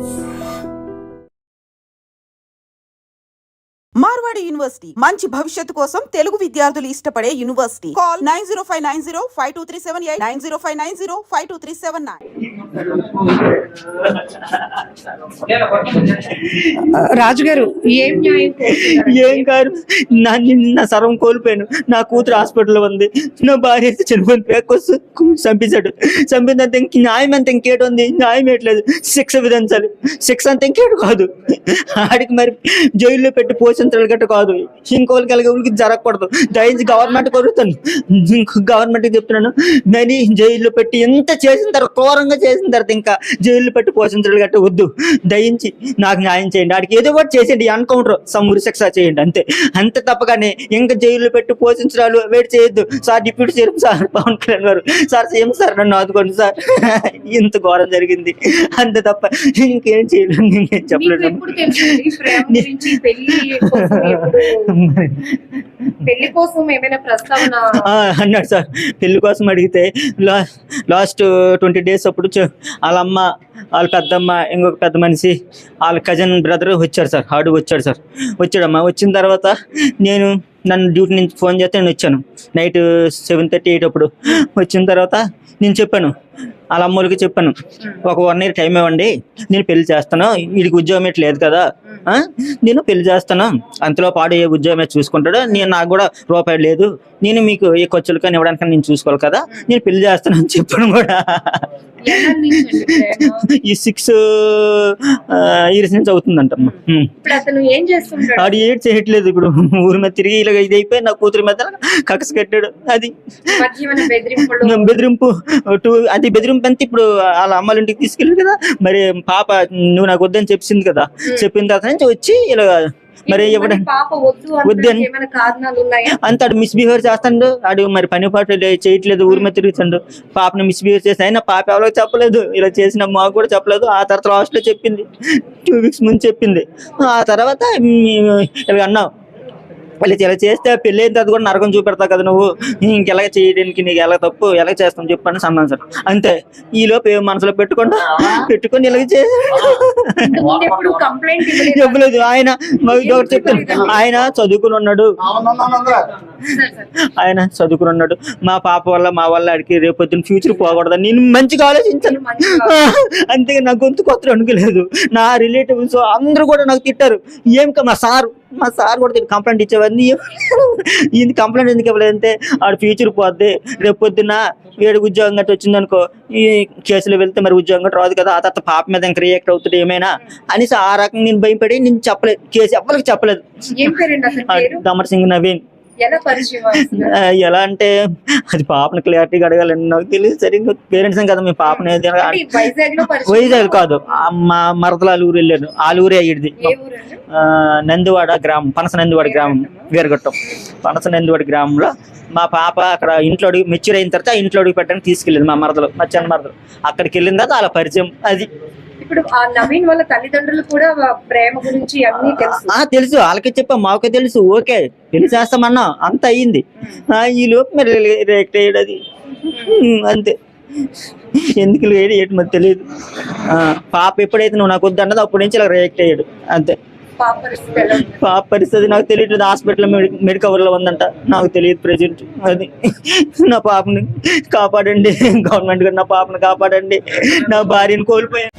Lord. Marwadi university మంచి భవిష్యత్తు కోసం తెలుగు విద్యార్థులు ఇష్టపడే university. Call nine zero five nine zero five two three seven eight nine zero five nine zero five two three seven nine. రాజుగారు ఏం? ఏం కాదు నా నా సర్వం కోల్పోయాను. నా కూతురు హాస్పిటల్లో ఉంది. నా భార్య అయితే చనిపోయిన పేకొస్తూ చంపించాడు చంపినంత ఇంక న్యాయం అంత ఇంకేటి ఉంది? న్యాయం ఏట్లేదు. శిక్ష విధించాలి. శిక్ష అంత ఇంకేటి కాదు. ఆడికి మరి జైల్లో పెట్టి పోషించాలి గట్ట కాదు. ఇంకోళ్ళకి వెళ్ళి జరగకూడదు. దయించి గవర్నమెంట్ కోరుతాను ఇంకో గవర్నమెంట్కి చెప్తున్నాను. నని జైల్లో పెట్టి ఎంత చేసిన తర్వాత ఘోరంగా చేసిన తర్వాత ఇంకా జైల్లో పెట్టి పోషించాలి గట్ట వద్దు. దయించి నాకు న్యాయం చేయండి. ఆడికి ఏదో ఒకటి చేసేయండి. ఎన్కౌంటర్ సమ్మురి శిక్ష చేయండి. అంతే. అంతే తప్పగానే ఇంకా జైల్లో పెట్టి పోషించడాలు వెయిట్ చేయొద్దు. Sir deputy CM sir Pawan Kalyan garu. Sir CM sir నన్ను ఆదుకోండి సార్. ఇంత ఘోరం జరిగింది. అంతే తప్ప ఇంకేం చేయలేను ఇంకేం చెప్పలేదు పెళ్ళి కోసం ఏమైనా ప్రస్తావన అన్నాడు సార్. పెళ్ళి కోసం అడిగితే లాస్ట్ ట్వంటీ డేస్ అప్పుడు వాళ్ళ అమ్మ వాళ్ళ పెద్దమ్మ ఇంకొక పెద్ద మనిషి వాళ్ళ కజిన్ బ్రదర్ వచ్చారు సార్. ఆడు వచ్చాడు సార్. వచ్చాడమ్మా. వచ్చిన తర్వాత నేను నన్ను డ్యూటీ నుంచి ఫోన్ చేస్తే నేను వచ్చాను. నైట్ సెవెన్ థర్టీ ఎయిట్ అప్పుడు. వచ్చిన తర్వాత నేను చెప్పాను వాళ్ళ అమ్మోళ్ళకి చెప్పాను. ఒక వన్ ఇయర్ టైం ఇవ్వండి నేను పెళ్ళి చేస్తాను వీడికి ఉద్యోగం ఎట్లా లేదు కదా. ఆ? నేను పెళ్ళి చేస్తాను. అంతలో పాడు ఏ ఉద్యోగం చూసుకుంటాడు నేను నాకు కూడా రూపాయి లేదు. నేను మీకు ఏ ఖర్చులు కానీ ఇవ్వడానికి నేను చూసుకోవాలి కదా. నేను పెళ్ళి చేస్తాను అని చెప్పాను కూడా. ఈ సిక్స్ ఇయర్స్ నుంచి అవుతుందంటమ్మా. ఉమ్. ఇప్పుడు అతను ఏం చేస్తుంటాడు? ఆడు ఏడ్ చేయట్లేదు ఇప్పుడు. ఊరి మీద తిరిగి ఇలా ఇది అయిపోయి నా కూతురి మీద కకస కట్టాడు. అది. బెదిరింపు టూ అది బెదిరింపు అంతే ఇప్పుడు వాళ్ళ అమ్మాళ్ళ ఇంటికి తీసుకెళ్ళి కదా. మరి పాప నువ్వు నాకు వద్దని చెప్పింది కదా. చెప్పిన తర్వాత నుంచి వచ్చి ఇలా మరి వద్దని. అంత ఆడు మిస్బిహేవ్ చేస్తాడు ఆడు మరి పని పాట చేయట్లేదు ఊరి మీద తిరుగుతాడు. పాపని మిస్బిహేవ్ చేసి అయినా పాప ఎవరికి చెప్పలేదు. ఇలా చేసిన మాకు కూడా చెప్పలేదు. ఆ తర్వాత లాస్ట్లో చెప్పింది. టూ వీక్స్ ముందు చెప్పింది. ఆ తర్వాత మేము ఇలా అన్నావు. వాళ్ళు ఇలా చేస్తే పెళ్ళి అయిన తర్వాత కూడా నరకం చూపెడతావు కదా నువ్వు. ఇంకెలాగ చేయడానికి నీకు ఎలా తప్పు ఎలా చేస్తాం చెప్పని సన్నాను సార్ అంతే. ఈ లోపు ఏం మనసులో పెట్టుకుంటా? పెట్టుకొని ఇలాగ చేసి చెప్పలేదు ఆయన ఒకటి చెప్తాను. ఆయన చదువుకుని ఉన్నాడు. Sir, sir. ఆయన చదువుకుని ఉన్నాడు. మా పాప వల్ల మా వల్ల ఆడికి రేపు ఫ్యూచర్ పోకూడదు. నేను మంచిగా ఆలోచించాను. అంతే నా గొంతు కొత్త అనుకోలేదు నా రిలేటివ్స్ అందరూ కూడా నాకు తిట్టారు. ఏం క- మా సార్? మా సార్ కూడా తిట్టి కంప్లైంట్ ఇచ్చేవాడిని ఇది కంప్లైంట్ ఎందుకు ఇవ్వలేదంటే ఆడ ఫ్యూచర్ పోద్ది. రేపు పొద్దున్న ఏడు ఉద్యోగం గట్టి వచ్చింది అనుకో ఈ కేసులో వెళ్తే మరి ఉద్యోగం గట్టి రాదు కదా ఆ తర్వాత పాప మీద ఇంకా రియాక్ట్ అవుతుంది ఏమైనా అనేసి ఆ రకంగా నేను భయపడి నేను చెప్పలేదు కేసు ఎవరికి చెప్పలేదు. దమర్ సింగ్ నవీన్. ఎలా అంటే అది పాపని క్లారిటీగా అడగాలని నాకు తెలియదు సరిగ్గా పేరెంట్స్ కదా మీ పాపని అడగాలి. వైజాగ్ కాదు మా మరదల ఆలూరు వెళ్ళాను. ఆలూరే అయ్యిది ఊరండి? నందివాడ గ్రామం పనస నందివాడ గ్రామం వీరగొట్టం. పనస నందివాడ గ్రామంలో మా పాప అక్కడ ఇంట్లో అడుగు మెచ్యూర్ అయిన తర్వాత ఇంట్లో అడుగు పెట్టడానికి తీసుకెళ్ళింది మా మరదలు మా చిన్న మరదలు. అక్కడికి వెళ్ళిన తర్వాత అలా పరిచయం అది. ఇప్పుడు ఆ నవీన్ వాళ్ళ తల్లిదండ్రులు కూడా ప్రేమ గురించి అన్ని తెలుసు. ఆ తెలుసు. వాళ్ళకి చెప్పా మాకు తెలుసు. ఓకే పెళ్ళి చేస్తామన్నా అంత అయ్యింది. ఆ, ఈ లోపు మరి రియాక్ట్ అయ్యాడు అంతే. ఎందుకు లేడు ఏంటి మరి తెలియదు. ఆ, పాప ఎప్పుడైతే నువ్వు నాకు వద్దు అన్నదో అప్పటి నుంచి ఇలా రియాక్ట్ అయ్యాడు. అంతే. పాప పరిస్థితి నాకు తెలియట్లేదు. హాస్పిటల్ మెడికవర్లో ఉందంట. నాకు తెలియదు ప్రెసెంట్ అది నా పాపని కాపాడండి. గవర్నమెంట్ గారు నా పాపని కాపాడండి. నా భార్యను కోల్పోయాను.